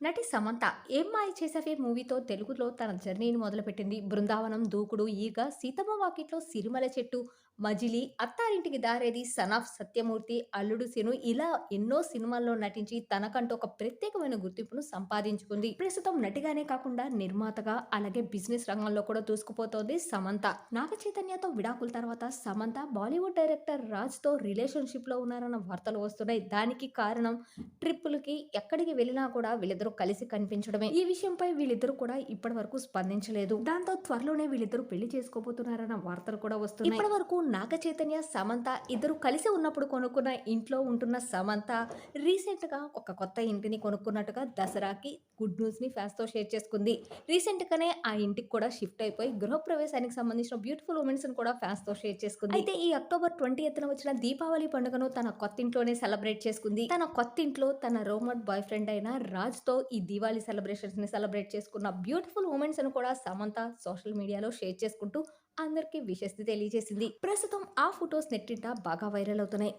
నటి సమంత ఏం మాయ చేసవే మూవీతో? తెలుగులో తన జర్నీని మొదలుపెట్టింది బృందావనం దూకుడు ఈగ సీతమ్మ వాకిట్లో సిరిమల చెట్టు మజిలీ అత్తారింటికి దారేది సనాఫ్ సత్యమూర్తి అల్లుడు సిను ఇలా ఎన్నో సినిమాల్లో నటించి తనకంటూ ఒక ప్రత్యేకమైన గుర్తింపును సంపాదించుకుంది. ప్రస్తుతం నటిగానే కాకుండా నిర్మాతగా అలాగే బిజినెస్ రంగంలో కూడా దూసుకుపోతోంది సమంత. నాగ చైతన్యతో విడాకుల తర్వాత సమంత బాలీవుడ్ డైరెక్టర్ రాజ్తో రిలేషన్షిప్లో ఉన్నారన్న వార్తలు వస్తున్నాయి. దానికి కారణం ట్రిప్పులకి ఎక్కడికి వెళ్ళినా కూడా వీళ్ళిద్దరూ కలిసి కనిపించడమే. ఈ విషయంపై వీళ్ళిద్దరూ కూడా ఇప్పటి వరకు స్పందించలేదు. దాంతో త్వరలోనే వీళ్ళిద్దరూ పెళ్ళి చేసుకోబోతున్నారన్న వార్తలు కూడా వస్తున్నాయి. ఇప్పటి వరకు నాగ చైతన్య సమంత ఇద్దరు కలిసి ఉన్నప్పుడు కొనుక్కున్న ఇంట్లో ఉంటున్న సమంత రీసెంట్గా ఒక కొత్త ఇంటిని కొనుక్కున్నట్టుగా దసరాకి గుడ్ న్యూస్ని ఫ్యాన్స్తో షేర్ చేసుకుంది. రీసెంట్ గానే ఆ ఇంటికి కూడా షిఫ్ట్ అయిపోయి గృహప్రవేశానికి సంబంధించిన బ్యూటిఫుల్ ఉమెన్స్ కూడా ఫ్యాన్స్తో షేర్ చేసుకుంది. అయితే ఈ అక్టోబర్ ట్వంటీ ఎత్తున వచ్చిన దీపావళి పండుగను తన కొత్త ఇంట్లోనే సెలబ్రేట్ చేసుకుంది. తన కొత్త ఇంట్లో తన రోమన్ బాయ్ ఫ్రెండ్ అయిన రాజ్తో ఈ దివాళీ సెలబ్రేషన్స్ని సెలబ్రేట్ చేసుకున్న బ్యూటిఫుల్ ఉమెన్స్ కూడా సమంత సోషల్ మీడియాలో షేర్ చేసుకుంటూ అందరికీ విషెస్ తెలియజేసింది. ప్రస్తుతం ఆ ఫొటోస్ నెట్టింట బాగా వైరల్ అవుతున్నాయి.